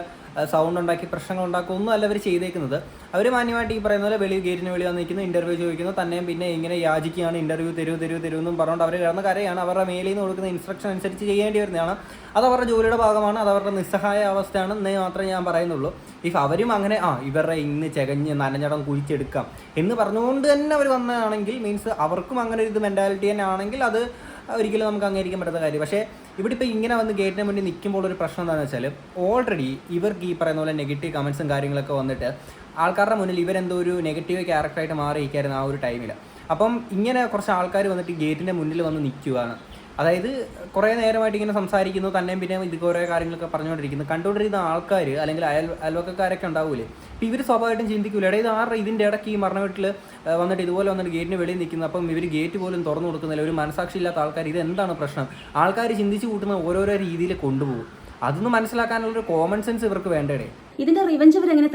സൗണ്ട് ഉണ്ടാക്കി പ്രശ്നങ്ങൾ ഉണ്ടാക്കുക ഒന്നും അല്ല അവർ ചെയ്തേക്കുന്നത്. അവർ മാന്യമായിട്ട് ഈ പറയുന്ന പോലെ വെളി ഗേറ്റിന് വെളി വന്നിരിക്കുന്നു ഇന്റർവ്യൂ ചോദിക്കുന്നു തന്നെയും പിന്നെ ഇങ്ങനെ യാചിക്കുകയാണ് ഇന്റർവ്യൂ തരൂ തരൂ തരൂ എന്നും പറഞ്ഞുകൊണ്ട് അവർ കിടന്ന കരയാണ്. അവരുടെ മേലിൽ നിന്ന് കൊടുക്കുന്ന ഇൻസ്ട്രക്ഷൻ അനുസരിച്ച് ചെയ്യേണ്ടി വരുന്നതാണ്. അത് അവരുടെ ജോലിയുടെ ഭാഗമാണ് അത് അവരുടെ നിസ്സഹായ അവസ്ഥയാണ് എന്നേ മാത്രമേ ഞാൻ പറയുന്നുള്ളൂ. ഇഫ് അവരും അങ്ങനെ ആ ഇവരുടെ ഇന്ന് ചെകഞ്ഞ് നനഞ്ഞടം കുഴിച്ചെടുക്കാം എന്ന് പറഞ്ഞുകൊണ്ട് തന്നെ അവർ വന്നതാണെങ്കിൽ മീൻസ് അവർക്കും അങ്ങനെ ഒരു ഇത് മെന്റാലിറ്റി തന്നെ ആണെങ്കിൽ അത് ഒരിക്കലും നമുക്ക് അംഗീകരിക്കാൻ പറ്റാത്ത കാര്യം. പക്ഷേ ഇവിടെ ഇപ്പോൾ ഇങ്ങനെ വന്ന് ഗേറ്റിന് മുന്നിൽ നിൽക്കുമ്പോൾ ഒരു പ്രശ്നം എന്താണെന്ന് വെച്ചാൽ ഓൾറെഡി ഇവർക്ക് ഈ പറയുന്ന പോലെ നെഗറ്റീവ് കമൻസും കാര്യങ്ങളൊക്കെ വന്നിട്ട് ആൾക്കാരുടെ മുന്നിൽ ഇവരെന്തോ ഒരു നെഗറ്റീവ് ക്യാരക്ടറായിട്ട് മാറിയിരിക്കായിരുന്നു ആ ഒരു ടൈമിൽ അപ്പം ഇങ്ങനെ കുറച്ച് ആൾക്കാർ വന്നിട്ട് ഗേറ്റിന്റെ മുന്നിൽ വന്ന് നിൽക്കുകയാണ് അതായത് കുറേ നേരമായിട്ട് ഇങ്ങനെ സംസാരിക്കുന്നു തന്നെ പിന്നെ ഇത് കുറേ കാര്യങ്ങളൊക്കെ പറഞ്ഞുകൊണ്ടിരിക്കുന്നു. കണ്ടുകൊണ്ടിരിക്കുന്ന ആൾക്കാർ അല്ലെങ്കിൽ അയൽ അയൽവക്കക്കാരൊക്കെ ഉണ്ടാവൂലേ? അപ്പം ഇവർ സ്വാഭാവികമായിട്ടും ചിന്തിക്കൂല? അതായത് ആ ഇതിന്റെ ഇടയ്ക്ക് ഈ മരണ വീട്ടിൽ വന്നിട്ട് ഇതുപോലെ വന്നിട്ട് ഗേറ്റിന് വെളിയിൽ നിൽക്കുന്നു അപ്പം ഇവർ ഗേറ്റ് പോലും തുറന്നു കൊടുക്കുന്നില്ല. ഒരു മനസാക്ഷി ഇല്ലാത്ത ആൾക്കാർ ഇത് എന്താണ് പ്രശ്നം? ആൾക്കാർ ചിന്തിച്ചു കൂട്ടുന്ന ഓരോരോ രീതിയിൽ കൊണ്ടുപോകും. അതൊന്നും മനസ്സിലാക്കാനുള്ളൊരു കോമൺ സെൻസ് ഇവർക്ക് വേണ്ടേ ഇതിന്റെ റിവഞ്ച് ഇവർ എങ്ങനെ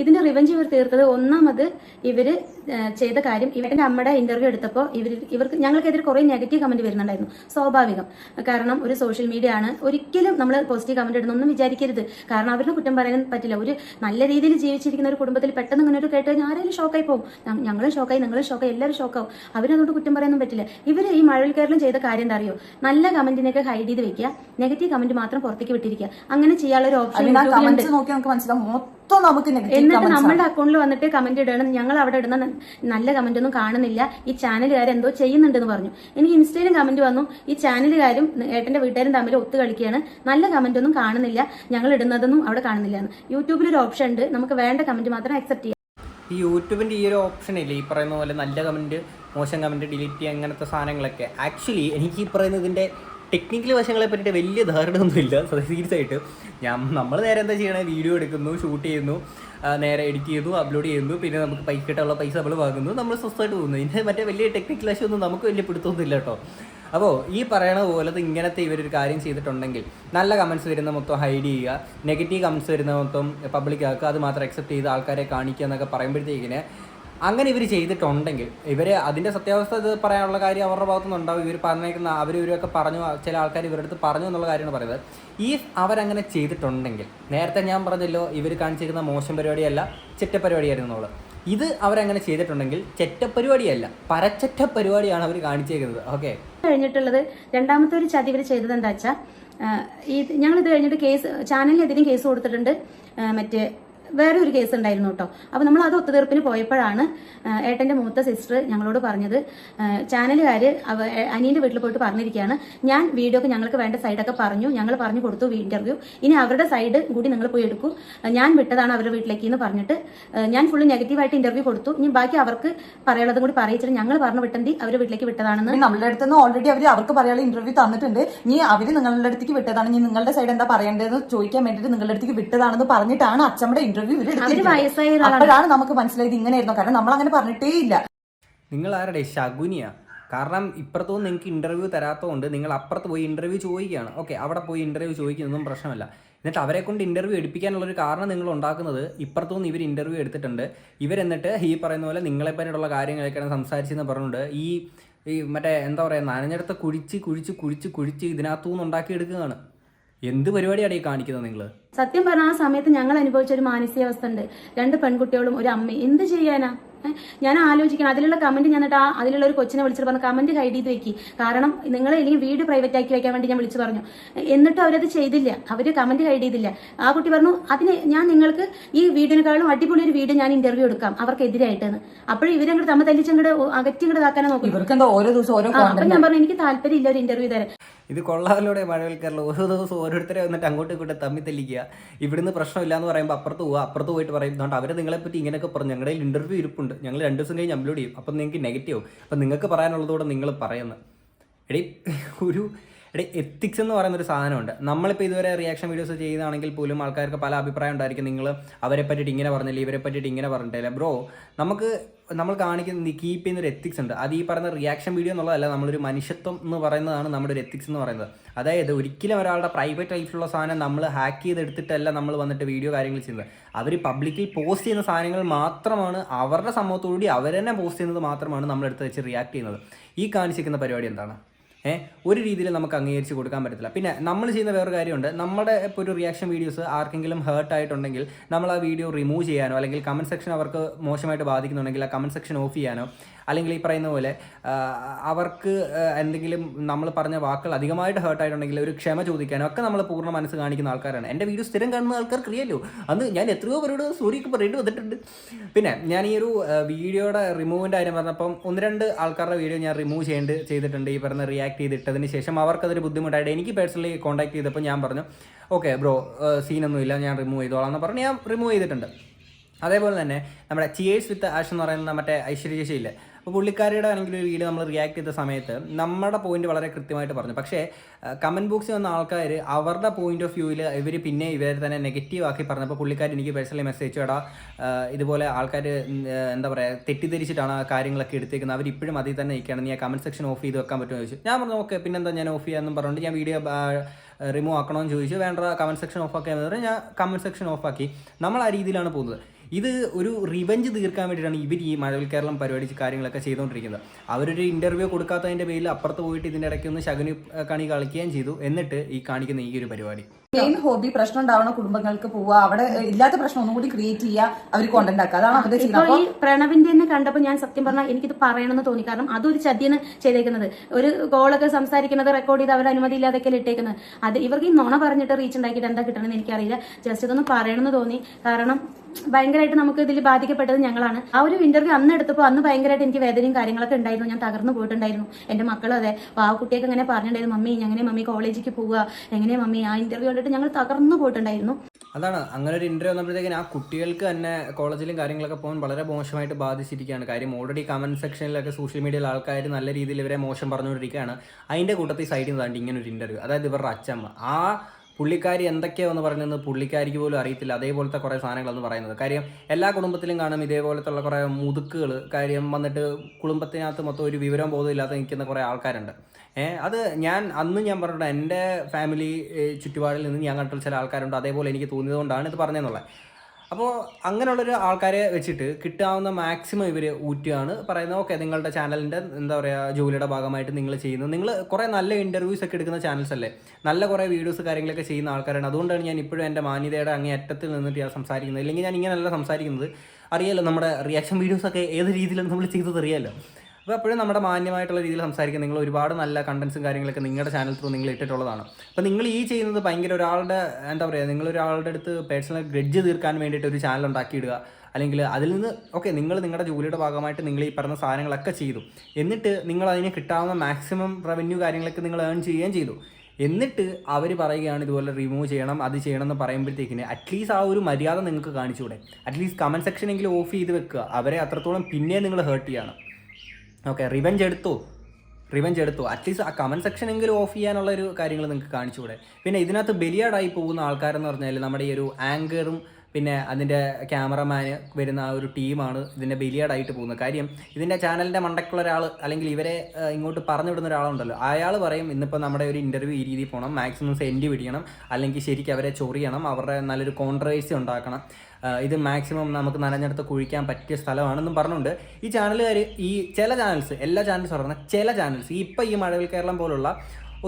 ഇതിന്റെ റിവഞ്ച് ഇവർ തീർത്തത്. ഒന്നാമത് ഇവർ ചെയ്ത കാര്യം ഇവരുടെ അമ്മയുടെ ഇന്റർവ്യൂ എടുത്തപ്പോൾ ഇവർ ഇവർക്ക് ഞങ്ങൾക്കെതിരെ കുറെ നെഗറ്റീവ് കമന്റ് വരുന്നുണ്ടായിരുന്നു. സ്വാഭാവികം. കാരണം ഒരു സോഷ്യൽ മീഡിയ ആണ്. ഒരിക്കലും നമ്മൾ പോസിറ്റീവ് കമന്റ് ഇടുന്നൊന്നും വിചാരിക്കരുത്. കാരണം അവരുടെ കുറ്റം പറയാൻ പറ്റില്ല. ഒരു നല്ല രീതിയിൽ ജീവിച്ചിരിക്കുന്ന ഒരു കുടുംബത്തിൽ പെട്ടെന്ന് ഇങ്ങനെ ഒരു കേട്ട് കഴിഞ്ഞാൽ ആരെങ്കിലും ഷോക്കായി പോകും. ഞങ്ങളും ഷോക്കായി നിങ്ങളും ഷോക്കായി എല്ലാവരും ഷോക്കാവും അവരതുകൊണ്ട് കുറ്റം പറയാനൊന്നും പറ്റില്ല. ഇവർ ഈ മഴവിൽ കേരളം ചെയ്ത കാര്യം എന്താ അറിയോ? നല്ല കമന്റിനൊക്കെ ഹൈഡ് ചെയ്ത് വെക്കുക. നെഗറ്റീവ് കമന്റ് മാത്രം പുറത്തേക്ക് വിട്ടിരിക്കുക. അങ്ങനെ ചെയ്യാനുള്ള ഒരു ഓപ്ഷൻ നോക്കി നമുക്ക് മനസ്സിലാവും. മൊത്തം നമുക്ക് നെഗറ്റീവ് എന്നിട്ട് നമ്മുടെ നമ്മളുടെ അക്കൗണ്ടിൽ വന്നിട്ട് കമന്റ് ഇടണം. ഞങ്ങൾ അവിടെ ഇടുന്ന നല്ല കമന്റ് ഒന്നും കാണുന്നില്ല. ഈ ചാനലുകാർ എന്തോ ചെയ്യുന്നുണ്ടെന്ന് പറഞ്ഞു. എനിക്ക് ഇൻസ്റ്റയിലും കമന്റ് വന്നു. ഈ ചാനലുകാരും ഏട്ടന്റെ വീട്ടുകാരും തമ്മിൽ ഒത്തു കളിക്കുകയാണ്. നല്ല കമന്റ് ഒന്നും കാണുന്നില്ല. ഞങ്ങൾ ഇടുന്നതൊന്നും അവിടെ കാണുന്നില്ല എന്ന്. യൂട്യൂബിൽ ഒരു ഓപ്ഷൻ ഉണ്ട്. നമുക്ക് വേണ്ട കമന്റ് മാത്രം അക്സെപ്റ്റ് ചെയ്യാം. ഈ യൂട്യൂബിന്റെ ഈ ഒരു ഓപ്ഷൻ ഇല്ലേ? ഈ പറയുന്ന പോലെ നല്ല കമന്റ് മോശം കമന്റ് ഡിലീറ്റ് ചെയ്യുക അങ്ങനത്തെ സാധനങ്ങളൊക്കെ. ആക്ച്വലി എനിക്ക് ഈ പറയുന്നതിന്റെ ടെക്നിക്കൽ വശങ്ങളെ പറ്റിയിട്ട് വലിയ ധാരണയൊന്നുമില്ല. സീരിയസ് ആയിട്ട് ഞാൻ നമ്മൾ നേരെ എന്താ ചെയ്യണേ? വീഡിയോ എടുക്കുന്നു ഷൂട്ട് ചെയ്യുന്നു നേരെ എഡിറ്റ് ചെയ്യുന്നു അപ്ലോഡ് ചെയ്യുന്നു പിന്നെ നമുക്ക് പൈസ കിട്ടാനുള്ള പൈസ നമ്മൾ വാങ്ങുന്നു നമ്മൾ സ്വസ്ഥമായിട്ട് പോകുന്നു. ഇതിന്റെ മറ്റേ വലിയ ടെക്നിക്കൽ വശമൊന്നും നമുക്ക് വലിയ പിടുത്തമൊന്നുമില്ല കേട്ടോ. അപ്പോൾ ഈ പറയണ പോലത്തെ ഇങ്ങനത്തെ ഇവരൊരു കാര്യം ചെയ്തിട്ടുണ്ടെങ്കിൽ നല്ല കമൻസ് വരുന്ന മൊത്തം ഹൈഡ് ചെയ്യുക നെഗറ്റീവ് കമൻസ് വരുന്ന മൊത്തം പബ്ലിക് ആക്കുക അത് മാത്രം അക്സെപ്റ്റ് ചെയ്ത് ആൾക്കാരെ കാണിക്കുക എന്നൊക്കെ പറയുമ്പോഴത്തേക്കിന് അങ്ങനെ ഇവർ ചെയ്തിട്ടുണ്ടെങ്കിൽ ഇവർ അതിന്റെ സത്യാവസ്ഥ ഇത് പറയാനുള്ള കാര്യം അവരുടെ ഭാഗത്തുനിന്ന് ഉണ്ടാവും. ഇവർ പറഞ്ഞേക്കുന്ന അവർ ഇവരൊക്കെ പറഞ്ഞു ചില ആൾക്കാർ ഇവരുടെ അടുത്ത് പറഞ്ഞു എന്നുള്ള കാര്യമാണ് പറയുന്നത്. ഈ അവരങ്ങനെ ചെയ്തിട്ടുണ്ടെങ്കിൽ നേരത്തെ ഞാൻ പറഞ്ഞല്ലോ ഇവർ കാണിച്ചിരിക്കുന്ന മോശം പരിപാടിയല്ല ചെറ്റ പരിപാടിയായിരുന്നു എന്നുള്ളത് ഇത് അവരങ്ങനെ ചെയ്തിട്ടുണ്ടെങ്കിൽ ചെറ്റ പരിപാടിയല്ല പരച്ചറ്റ പരിപാടിയാണ് അവർ കാണിച്ചേക്കുന്നത്. ഓക്കെ? കഴിഞ്ഞിട്ടുള്ളത് രണ്ടാമത്തെ ഒരു ചതി ഇവർ ചെയ്തത് എന്താ വെച്ചാൽ ഈ ഞങ്ങൾ ഇത് കഴിഞ്ഞിട്ട് കേസ് ചാനലിനെതിരെയും കേസ് കൊടുത്തിട്ടുണ്ട്. മറ്റേ വേറെ ഒരു കേസ് ഉണ്ടായിരുന്നു കേട്ടോ. അപ്പോൾ നമ്മൾ അത് ഒത്തുതീർപ്പിന് പോയപ്പോഴാണ് ഏട്ടന്റെ മൂത്ത സിസ്റ്റർ ഞങ്ങളോട് പറഞ്ഞത്. ചാനലുകാർ അനിയന്റെ വീട്ടിൽ പോയിട്ട് പറഞ്ഞിരിക്കുകയാണ് ഞാൻ വീഡിയോക്ക് ഞങ്ങൾക്ക് വേണ്ട സൈഡൊക്കെ പറഞ്ഞു ഞങ്ങൾ പറഞ്ഞു കൊടുത്തു ഇന്റർവ്യൂ ഇനി അവരുടെ സൈഡ് കൂടി നിങ്ങൾ പോയി എടുക്കൂ. ഞാൻ വിട്ടതാണ് അവരുടെ വീട്ടിലേക്ക് എന്ന് പറഞ്ഞിട്ട് ഞാൻ ഫുള്ള് നെഗറ്റീവായിട്ട് ഇന്റർവ്യൂ കൊടുത്തു. ഇനി ബാക്കി അവർക്ക് പറയാനുള്ളതും കൂടി പറയിച്ചിട്ട് ഞങ്ങൾ പറഞ്ഞു വിട്ടെങ്കിൽ അവരുടെ വീട്ടിലേക്ക് വിട്ടതാണെന്ന്. നമ്മളുടെ അടുത്ത് നിന്ന് ഓൾറെഡി അവർ അവർക്ക് പറയാനുള്ള ഇന്റർവ്യൂ തന്നിട്ടുണ്ട്. ഇനി അവർ നിങ്ങളുടെ അടുത്തേക്ക് വിട്ടതാണ്. ഇനി നിങ്ങളുടെ സൈഡ് എന്താ പറയേണ്ടതെന്ന് ചോദിക്കാൻ വേണ്ടിയിട്ട് നിങ്ങളുടെ അടുത്തേക്ക് വിട്ടതാണെന്ന് പറഞ്ഞിട്ടാണ് അച്ഛമ്മയുടെ ഇന്റർവ്യൂ ഇവർ അവർ വയസ്സായ ഒരാളാണ്. അപ്പോഴാണ് നമുക്ക് മനസ്സിലായത് ഇങ്ങനെയായിരുന്നു. കാരണം നമ്മൾ അങ്ങനെ പറഞ്ഞിട്ടേ ഇല്ല. നിങ്ങൾ ആരുടെ ശകുനിയ. കാരണം ഇപ്പുറത്തുനിന്ന് നിങ്ങൾക്ക് ഇന്റർവ്യൂ തരാത്തതുകൊണ്ട് നിങ്ങൾ അപ്പുറത്ത് പോയി ഇന്റർവ്യൂ ചോദിക്കുകയാണ്. ഓക്കെ അവിടെ പോയി ഇന്റർവ്യൂ ചോദിക്കുന്നതൊന്നും പ്രശ്നമല്ല. എന്നിട്ട് അവരെ കൊണ്ട് ഇന്റർവ്യൂ എടുപ്പിക്കാനുള്ളൊരു കാരണം നിങ്ങൾ ഉണ്ടാക്കുന്നത് ഇപ്പുറത്തുനിന്ന് ഇവർ ഇന്റർവ്യൂ എടുത്തിട്ടുണ്ട്. ഇവരെന്നിട്ട് ഈ പറയുന്ന പോലെ നിങ്ങളെ പറ്റിയുള്ള കാര്യങ്ങളൊക്കെയാണ് സംസാരിച്ചെന്ന് പറഞ്ഞുകൊണ്ട് ഈ ഈ മറ്റേ എന്താ പറയുക നനഞ്ഞെടുത്ത കുഴിച്ച് കുഴിച്ച് കുഴിച്ച് കുഴിച്ച് ഇതിനകത്തുനിന്ന് ഉണ്ടാക്കിയെടുക്കുകയാണ് എന്ത് പരിപാടിയാണ് ഈ കാണിക്കുന്നത് നിങ്ങൾ സത്യം പറഞ്ഞ ആ സമയത്ത് ഞങ്ങൾ അനുഭവിച്ച ഒരു മാനസികാവസ്ഥ ഉണ്ട്. രണ്ട് പെൺകുട്ടികളും ഒരു അമ്മ എന്ത് ചെയ്യാനാ? ഞാൻ ആലോചിക്കണം. അതിലുള്ള കമന്റ് ഞാൻ ആ അതിലുള്ള ഒരു കൊച്ചിനെ വിളിച്ചിട്ട് പറഞ്ഞു കമന്റ് ഹൈഡ് ചെയ്ത് വെക്കി. കാരണം നിങ്ങൾ ഇല്ലെങ്കിൽ വീട് പ്രൈവറ്റ് ആക്കി വെക്കാൻ വേണ്ടി ഞാൻ വിളിച്ചു പറഞ്ഞു. എന്നിട്ട് അവരത് ചെയ്തില്ല. അവർ കമന്റ് ഹൈഡ് ചെയ്തില്ല ആ കുട്ടി പറഞ്ഞു അതിന് ഞാൻ നിങ്ങൾക്ക് ഈ വീഡിയോനെക്കാളും അടിപൊളി ഒരു വീട് ഞാൻ ഇന്റർവ്യൂ എടുക്കാം. അവർക്കെതിരായിട്ടെന്ന്. അപ്പോഴും ഇവരങ്ങോട്ട് തമ്മിൽ തല്ലിച്ചങ്ങോട്ട് അകറ്റി ഇങ്ങോട്ട് ഇതാക്കാനാ നോക്കും ഇവർക്ക് എന്താ ഓരോ ദിവസം ഓരോ ആ, അപ്പൊ ഞാൻ പറഞ്ഞു എനിക്ക് താല്പര്യം ഇല്ല ഒരു ഇന്റർവ്യൂ തരാൻ. ഇത് കൊള്ളാവിലൂടെ മഴവിൽ കേരളം ഓരോ ദിവസം ഓരോരുത്തരെ വന്നിട്ട് അങ്ങോട്ടും ഇങ്ങോട്ടും തമ്മി തെല്ലിക്കുക ഇവിടുന്ന് പ്രശ്നമില്ല എന്ന് പറയുമ്പോൾ അപ്പുറത്ത് പോവുക അപ്പുറത്ത് പോയിട്ട് പറയും അതുകൊണ്ട് അവരെ നിങ്ങളെ പറ്റി ഇങ്ങനെയൊക്കെ പറഞ്ഞു. ഞങ്ങളുടെ ഇന്റർവ്യൂ ഇരിപ്പുണ്ട്. ഞങ്ങൾ രണ്ട് ദിവസം കഴിഞ്ഞ് അപ്ലോഡ് ചെയ്യും. അപ്പം നിങ്ങൾക്ക് നെഗറ്റീവ് അപ്പം നിങ്ങൾക്ക് പറയാനുള്ളതോടെ നിങ്ങൾ പറയുന്നത്. എടീ ഒരു എടീ എത്തിക്സ് എന്ന് പറയുന്ന ഒരു സാധനമുണ്ട്. നമ്മളിപ്പോൾ ഇതുവരെ റിയാക്ഷൻ വീഡിയോസ് ചെയ്യുന്നതാണെങ്കിൽ പോലും ആൾക്കാർക്ക് പല അഭിപ്രായം ഉണ്ടായിരിക്കും. നിങ്ങൾ അവരെ പറ്റിയിട്ട് ഇങ്ങനെ പറഞ്ഞില്ല ഇവരെ പറ്റിയിട്ട് ഇങ്ങനെ പറഞ്ഞിട്ടില്ല. ബ്രോ നമുക്ക് നമ്മൾ കാണിക്കുന്ന കീപ്പ് ചെയ്യുന്ന ഒരു എത്തിക്സ് ഉണ്ട്. അത് ഈ പറയുന്ന റിയാക്ഷൻ വീഡിയോ എന്നുള്ളതല്ല നമ്മളൊരു മനുഷ്യത്വം എന്ന് പറയുന്നതാണ് നമ്മുടെ ഒരു എത്തിക്സ് എന്ന് പറയുന്നത്. അതായത് ഒരിക്കലും ഒരാളുടെ പ്രൈവറ്റ് ലൈഫിലുള്ള സാധനം നമ്മൾ ഹാക്ക് ചെയ്തെടുത്തിട്ടല്ല നമ്മൾ വന്നിട്ട് വീഡിയോ കാര്യങ്ങൾ ചെയ്യുന്നത്. അവർ പബ്ലിക്കിൽ പോസ്റ്റ് ചെയ്യുന്ന സാധനങ്ങൾ മാത്രമാണ് അവരുടെ സമൂഹത്തോടുകൂടി അവർ തന്നെ പോസ്റ്റ് ചെയ്യുന്നത് മാത്രമാണ് നമ്മൾ എടുത്ത് വെച്ച് റിയാക്ട് ചെയ്യുന്നത്. ഈ കാണിച്ചിരിക്കുന്ന പരിപാടി എന്താണ്? ഒരു രീതിയിൽ നമുക്ക് അംഗീകരിച്ച് കൊടുക്കാൻ പറ്റത്തില്ല. പിന്നെ നമ്മൾ ചെയ്യുന്ന വേറൊരു കാര്യമുണ്ട്. നമ്മുടെ ഇപ്പോൾ ഒരു റിയാക്ഷൻ വീഡിയോസ് ആർക്കെങ്കിലും ഹേർട്ട് ആയിട്ടുണ്ടെങ്കിൽ നമ്മൾ ആ വീഡിയോ റിമൂവ് ചെയ്യാനോ അല്ലെങ്കിൽ കമന്റ് സെക്ഷൻ അവർക്ക് മോശമായിട്ട് ബാധിക്കുന്നുണ്ടെങ്കിൽ ആ കമന്റ് സെക്ഷൻ ഓഫ് ചെയ്യാനോ അല്ലെങ്കിൽ ഈ പറയുന്ന പോലെ അവർക്ക് എന്തെങ്കിലും നമ്മൾ പറഞ്ഞ വാക്കുകൾ അധികമായിട്ട് ഹേർട്ട് ആയിട്ടുണ്ടെങ്കിൽ ഒരു ക്ഷമ ചോദിക്കാനോ ഒക്കെ നമ്മൾ പൂർണ മനസ്സ് കാണിക്കുന്ന ആൾക്കാരാണ്. എന്റെ വീഡിയോ സ്ഥിരം കാണുന്ന ആൾക്കാർക്ക് അറിയാലോ? അന്ന് ഞാൻ എത്രയോ പേരോട് സോറിയൊക്കെ പറയേണ്ടി വന്നിട്ടുണ്ട്. പിന്നെ ഞാൻ ഈ ഒരു വീഡിയോയുടെ റിമൂവിന്റെ കാര്യം പറഞ്ഞപ്പം ഒന്ന് രണ്ട് ആൾക്കാരുടെ വീഡിയോ ഞാൻ റിമൂവ് ചെയ്യേണ്ട ചെയ്തിട്ടുണ്ട്. ഈ പറഞ്ഞ റിയാക്ട് ചെയ്തിട്ടതിന് ശേഷം അവർക്കതൊരു ബുദ്ധിമുട്ടായിട്ട് എനിക്ക് പേഴ്സണലി കോൺടാക്ട് ചെയ്തപ്പോൾ ഞാൻ പറഞ്ഞു ഓക്കെ ബ്രോ സീനൊന്നുമില്ല ഞാൻ റിമൂവ് ചെയ്തോളാം എന്ന് പറഞ്ഞ് ഞാൻ റിമൂവ് ചെയ്തിട്ടുണ്ട്. അതേപോലെ തന്നെ നമ്മുടെ ചിയേഴ്സ് വിത്ത് ആഷ് എന്ന് പറയുന്ന മറ്റേ ഐശ്വര്യ ചേച്ചി ഇല്ലേ? അപ്പോൾ പുള്ളിക്കാരിയുടെ ആണെങ്കിൽ ഒരു വീഡിയോ നമ്മൾ റിയാക്ട് ചെയ്ത സമയത്ത് നമ്മുടെ പോയിന്റ് വളരെ കൃത്യമായിട്ട് പറഞ്ഞു. പക്ഷേ കമന്റ് ബോക്സിൽ വന്ന ആൾക്കാർ അവരുടെ പോയിന്റ് ഓഫ് വ്യൂവിൽ ഇവർ പിന്നെ ഇവരെ തന്നെ നെഗറ്റീവ് ആക്കി പറഞ്ഞപ്പോൾ പുള്ളിക്കാർ എനിക്ക് പേഴ്സണലി മെസ്സേജ് ഇടാ ഇതുപോലെ ആൾക്കാർ എന്താ പറയുക തെറ്റിദ്ധരിച്ചിട്ടാണ് കാര്യങ്ങളൊക്കെ എടുത്തേക്കുന്നത്. അവർ ഇപ്പോഴും അതിൽ തന്നെ നിൽക്കുകയാണ്. നീ ആ കമന്റ് സെക്ഷൻ ഓഫ് ചെയ്ത് വെക്കാൻ പറ്റുമോ? ചോദിച്ചു. ഞാൻ പറഞ്ഞു ഓക്കെ പിന്നെന്താ ഞാൻ ഓഫ് ചെയ്യാമെന്നും പറഞ്ഞുകൊണ്ട് ഞാൻ വീഡിയോ റിമൂവ് ആക്കണമെന്ന് ചോദിച്ചു. വേണ്ട കമന്റ് സെക്ഷൻ ഓഫ് ആക്കിയാൽ ഞാൻ കമന്റ് സെക്ഷൻ ഓഫ് ആക്കി. നമ്മൾ ആ രീതിയിലാണ് പോകുന്നത്. ഇത് ഒരു റിവഞ്ച് തീർക്കാൻ വേണ്ടിയിട്ടാണ് ഇവർ ഈ മഴവിൽ കേരളം പരിപാടി കാര്യങ്ങളൊക്കെ ചെയ്തുകൊണ്ടിരിക്കുന്നത്. അവരൊരു ഇന്റർവ്യൂ കൊടുക്കാത്തതിന്റെ പേരിൽ അപ്പുറത്ത് പോയിട്ട് ഇതിന്റെ ഇടയ്ക്ക് ഒന്ന് ശകുനി കണി കളിക്കുകയും ചെയ്തു. എന്നിട്ട് ഈ കാണിക്കുന്ന ഈ ഒരു പരിപാടി. മെയിൻ ഹോബി പ്രശ്നം ഉണ്ടാവുന്ന കുടുംബങ്ങൾക്ക് പോവുക. അവിടെ ഇല്ലാത്ത പ്രശ്നം ഒന്നും കൂടി ക്രിയേറ്റ് ചെയ്യുക അവർ കോണ്ടന്റ് ആക്കുക. അതാണ് അവരുടെ ഇപ്പോൾ ഈ പ്രണവിന്റെ തന്നെ കണ്ടപ്പോൾ ഞാൻ സത്യം പറഞ്ഞാൽ എനിക്കിത് പറയണമെന്ന് തോന്നി. കാരണം അതൊരു ചതിയാണ് ചെയ്തേക്കുന്നത്. ഒരു കോളൊക്കെ സംസാരിക്കുന്നത് റെക്കോർഡ് ചെയ്ത് അവരുടെ അനുമതി ഇല്ലാതൊക്കെ ഇട്ടേക്കുന്നത്. അത് ഇവർക്ക് ഈ നുണ പറഞ്ഞിട്ട് റീച്ച് ഉണ്ടാക്കിയിട്ട് എന്താ കിട്ടണമെന്ന് എനിക്കറിയില്ല. ജസ്റ്റ് ഇതൊന്ന് പറയണമെന്ന് തോന്നി. കാരണം ഭയങ്കരമായിട്ട് നമുക്ക് ഇതിൽ ബാധിക്കപ്പെട്ടത് ഞങ്ങളാണ്. ആ ഒരു ഇന്റർവ്യൂ അന്ന് എടുത്തപ്പോൾ അന്ന് ഭയങ്കരമായിട്ട് എനിക്ക് വേദനയും കാര്യങ്ങളൊക്കെ ഉണ്ടായിരുന്നു. ഞാൻ തകർന്നു പോയിട്ടുണ്ടായിരുന്നു. എന്റെ മക്കളും അതെ. ആ കുട്ടിയൊക്കെ ഇങ്ങനെ പറഞ്ഞിട്ടുണ്ടായിരുന്നു മമ്മി എങ്ങനെ മമ്മി കോളേജിലേക്ക് പോവുക? എങ്ങനെ മമ്മി? ആ ഇന്റർവ്യൂ കണ്ടിട്ട് ഞങ്ങൾ തകർന്നു പോയിട്ടുണ്ടായിരുന്നു. അതാണ്. അങ്ങനെ ഒരു ഇന്റർവ്യൂ വന്നപ്പോഴത്തേക്കും ആ കുട്ടികൾക്ക് തന്നെ കോളേജിലും കാര്യങ്ങളൊക്കെ പോകാൻ വളരെ മോശമായിട്ട് ബാധിച്ചിരിക്കുകയാണ്. കാര്യം ഓൾറെഡി കമന്റ് സെക്ഷനിലൊക്കെ സോഷ്യൽ മീഡിയയിൽ ആൾക്കാർ നല്ല രീതിയിൽ ഇവരെ മോശം പറഞ്ഞുകൊണ്ടിരിക്കുകയാണ്. അതിന്റെ കൂട്ടത്തിൽ സൈഡിൽ നിന്ന് ഇങ്ങനെ ഒരു ഇന്റർവ്യൂ അതായത് ഇവരുടെ അച്ഛമ്മ. ആ പുള്ളിക്കാരി എന്തൊക്കെയാണെന്ന് പറയുന്നത് പുള്ളിക്കാരിക്ക് പോലും അറിയത്തില്ല. അതേപോലത്തെ കുറേ സാധനങ്ങളെന്ന് പറയുന്നത്. കാര്യം എല്ലാ കുടുംബത്തിലും കാണും ഇതേപോലത്തുള്ള കുറേ മുതുക്കുകൾ കാര്യം വന്നിട്ട് കുടുംബത്തിനകത്ത് മൊത്തം ഒരു വിവരം ബോധമില്ലാതെ നിൽക്കുന്ന കുറേ ആൾക്കാരുണ്ട്. അത് ഞാൻ അന്ന് ഞാൻ പറഞ്ഞിട്ടുണ്ട് എന്റെ ഫാമിലി ചുറ്റുപാടിൽ നിന്ന് ഞാൻ കണ്ടിട്ടുള്ള ചില ആൾക്കാരുണ്ട്. അതേപോലെ എനിക്ക് തോന്നിയതുകൊണ്ടാണ് ഇത് പറഞ്ഞതെന്നുള്ളത്. അപ്പോൾ അങ്ങനെയുള്ളൊരു ആൾക്കാരെ വെച്ചിട്ട് കിട്ടാവുന്ന മാക്സിമം ഇവർ ഊറ്റുകയാണ് പറയുന്നത് ഓക്കെ നിങ്ങളുടെ ചാനലിന്റെ എന്താ പറയുക ജോലിയുടെ ഭാഗമായിട്ട് നിങ്ങൾ ചെയ്യുന്നത്. നിങ്ങൾ കുറേ നല്ല ഇന്റർവ്യൂസ് ഒക്കെ എടുക്കുന്ന ചാനൽസ് അല്ലേ? നല്ല കുറേ വീഡിയോസ് കാര്യങ്ങളൊക്കെ ചെയ്യുന്ന ആൾക്കാരാണ്. അതുകൊണ്ടാണ് ഞാൻ ഇപ്പോഴും എന്റെ മാന്യതയുടെ അങ്ങേ അറ്റത്തിൽ നിന്നിട്ട് ഞാൻ സംസാരിക്കുന്നത്. ഇല്ലെങ്കിൽ ഞാൻ ഇങ്ങനെയല്ല സംസാരിക്കുന്നത്. അറിയാലോ നമ്മുടെ റിയാക്ഷൻ വീഡിയോസൊക്കെ ഏത് രീതിയിലാണ് നമ്മൾ ചെയ്തത് അറിയാലോ? അപ്പോൾ എപ്പോഴും നമ്മുടെ മാന്യമായിട്ടുള്ള രീതിയിൽ സംസാരിക്കുക നിങ്ങൾ ഒരുപാട് നല്ല കണ്ടൻസും കാര്യങ്ങളൊക്കെ നിങ്ങളുടെ ചാനൽ ത്രൂ നിങ്ങൾ ഇട്ടിട്ടുള്ളതാണ്. അപ്പോൾ നിങ്ങൾ ഈ ചെയ്യുന്നത് ഭയങ്കര ഒരാളുടെ എന്താ പറയുക നിങ്ങൾ ഒരാളുടെ അടുത്ത് പേഴ്സണൽ ഗ്രഡ്ജ് തീർക്കാൻ വേണ്ടിയിട്ട് ഒരു ചാനൽ ഉണ്ടാക്കിയിടുക. അല്ലെങ്കിൽ അതിൽ നിന്ന് ഓക്കെ നിങ്ങൾ നിങ്ങളുടെ ജോലിയുടെ ഭാഗമായിട്ട് നിങ്ങൾ ഈ പറഞ്ഞ സാധനങ്ങളൊക്കെ ചെയ്തു. എന്നിട്ട് നിങ്ങൾ അതിന് കിട്ടാവുന്ന മാക്സിമം റവന്യൂ കാര്യങ്ങളൊക്കെ നിങ്ങൾ ഏൺ ചെയ്യുകയും ചെയ്തു. എന്നിട്ട് അവർ പറയുകയാണ് ഇതുപോലെ റിമൂവ് ചെയ്യണം അത് ചെയ്യണം എന്ന് പറയുമ്പോഴത്തേക്കിന് അറ്റ്ലീസ്റ്റ് ആ ഒരു മര്യാദ നിങ്ങൾക്ക് കാണിച്ചുകൂടെ? അറ്റ്ലീസ്റ്റ് കമന്റ് സെക്ഷനെങ്കിലും ഓഫ് ചെയ്ത് വെക്കുക. അവരെ അത്രത്തോളം പിന്നെ നിങ്ങൾ ഹേർട്ട് ചെയ്യണം. ഓക്കെ റിവെഞ്ച് എടുത്തു. റിവെഞ്ച് എടുത്തു. അറ്റ്ലീസ്റ്റ് ആ കമന്റ് സെക്ഷൻ എങ്കിലും ഓഫ് ചെയ്യാനുള്ള ഒരു കാര്യങ്ങൾ നിങ്ങൾക്ക് കാണിച്ചുകൂടെ? പിന്നെ ഇതിനകത്ത് ബലിയാടായി പോകുന്ന ആൾക്കാരെന്ന് പറഞ്ഞാൽ നമ്മുടെ ഈ ഒരു ആങ്കറും പിന്നെ അതിന്റെ ക്യാമറമാന് വരുന്ന ആ ഒരു ടീമാണ് ഇതിന്റെ ബലിയാടായിട്ട് പോകുന്നത്. കാര്യം ഇതിന്റെ ചാനലിന്റെ മണ്ടക്കുള്ള ഒരാൾ അല്ലെങ്കിൽ ഇവരെ ഇങ്ങോട്ട് പറഞ്ഞു വിടുന്ന ഒരാളുണ്ടല്ലോ. അയാൾ പറയും ഇന്നിപ്പോൾ നമ്മുടെ ഒരു ഇന്റർവ്യൂ ഈ രീതിയിൽ പോകണം മാക്സിമം സെൻഡ് പിടിക്കണം. അല്ലെങ്കിൽ ശരിക്കും അവരെ ചൊറിയണം അവരുടെ നല്ലൊരു കോൺട്രവേഴ്സി ഉണ്ടാക്കണം. ഇത് മാക്സിമം നമുക്ക് നനഞ്ഞെടുത്ത് കുഴിക്കാൻ പറ്റിയ സ്ഥലമാണെന്നും പറഞ്ഞുകൊണ്ട് ഈ ചാനലുകാർ ഈ ചില ചാനൽസ് എല്ലാ ചാനൽസ് പറഞ്ഞാൽ ചില ചാനൽസ് ഇപ്പം ഈ മഴവിൽ കേരളം പോലുള്ള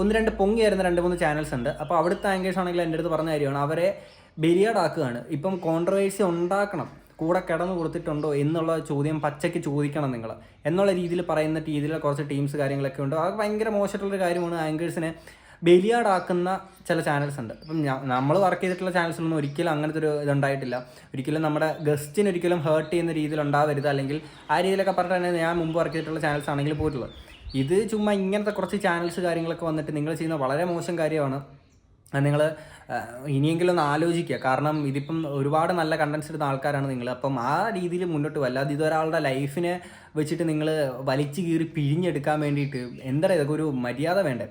ഒന്ന് രണ്ട് പൊങ്ങി വരുന്ന രണ്ട് മൂന്ന് ചാനൽസ് ഉണ്ട്. അപ്പോൾ അവിടുത്തെ ആങ്കേഴ്സ് ആണെങ്കിൽ എന്റെ അടുത്ത് പറഞ്ഞ കാര്യമാണ്. അവരെ ബലിയാടാക്കുകയാണ് ഇപ്പം കോൺട്രവേഴ്സി ഉണ്ടാക്കണം. കൂടെ കിടന്നു കൊടുത്തിട്ടുണ്ടോ എന്നുള്ള ചോദ്യം പച്ചയ്ക്ക് ചോദിക്കണം നിങ്ങൾ. എന്നുള്ള രീതിയിൽ പറയുന്ന രീതിയിലുള്ള കുറച്ച് ടീംസ് കാര്യങ്ങളൊക്കെ ഉണ്ട്. അത് ഭയങ്കര മോശമായിട്ടുള്ളൊരു കാര്യമാണ് ആങ്കേഴ്സിനെ ബലിയാടാക്കുന്ന ചില ചാനൽസ് ഉണ്ട്. ഇപ്പം നമ്മൾ വർക്ക് ചെയ്തിട്ടുള്ള ചാനൽസിലൊന്നും ഒരിക്കലും അങ്ങനത്തെ ഒരു ഇതുണ്ടായിട്ടില്ല. ഒരിക്കലും നമ്മുടെ ഗസ്റ്റിന് ഒരിക്കലും ഹേർട്ട് ചെയ്യുന്ന രീതിയിൽ ഉണ്ടാവരുത്. അല്ലെങ്കിൽ ആ രീതിയിലൊക്കെ പറഞ്ഞിട്ടാണ് ഞാൻ മുമ്പ് വർക്ക് ചെയ്തിട്ടുള്ള ചാനൽസ് ആണെങ്കിൽ പോയിട്ടുള്ളത്. ഇത് ചുമ്മാ ഇങ്ങനത്തെ കുറച്ച് ചാനൽസ് കാര്യങ്ങളൊക്കെ വന്നിട്ട് നിങ്ങൾ ചെയ്യുന്ന വളരെ മോശം കാര്യമാണ്. നിങ്ങൾ ഇനിയെങ്കിലും ഒന്ന് ആലോചിക്കുക. കാരണം ഇതിപ്പം ഒരുപാട് നല്ല കണ്ടൻസ് ഇടുന്ന ആൾക്കാരാണ് നിങ്ങൾ. അപ്പം ആ രീതിയിൽ മുന്നോട്ട് പോകല്ല അത് ഇതൊരാളുടെ ലൈഫിനെ വെച്ചിട്ട് നിങ്ങൾ വലിച്ചു കീറി പിഴിഞ്ഞെടുക്കാൻ വേണ്ടിയിട്ട് എന്താ ഇതൊക്കെ ഒരു മര്യാദ വേണ്ടേ?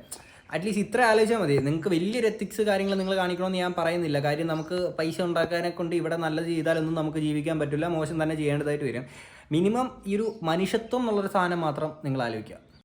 അറ്റ്ലീസ്റ്റ് ഇത്ര ആലോചിച്ചാൽ മതി. നിങ്ങൾക്ക് വലിയൊരു എത്തിക്സ് കാര്യങ്ങൾ നിങ്ങൾ കാണിക്കണമെന്ന് ഞാൻ പറയുന്നില്ല. കാര്യം നമുക്ക് പൈസ ഉണ്ടാക്കാനെ കൊണ്ട് ഇവിടെ നല്ലത് ചെയ്താലൊന്നും നമുക്ക് ജീവിക്കാൻ പറ്റില്ല. മോശം തന്നെ ചെയ്യേണ്ടതായിട്ട് വരും. മിനിമം ഈ ഒരു മനുഷ്യത്വം എന്നുള്ളൊരു സാധനം മാത്രം നിങ്ങൾ ആലോചിക്കുക.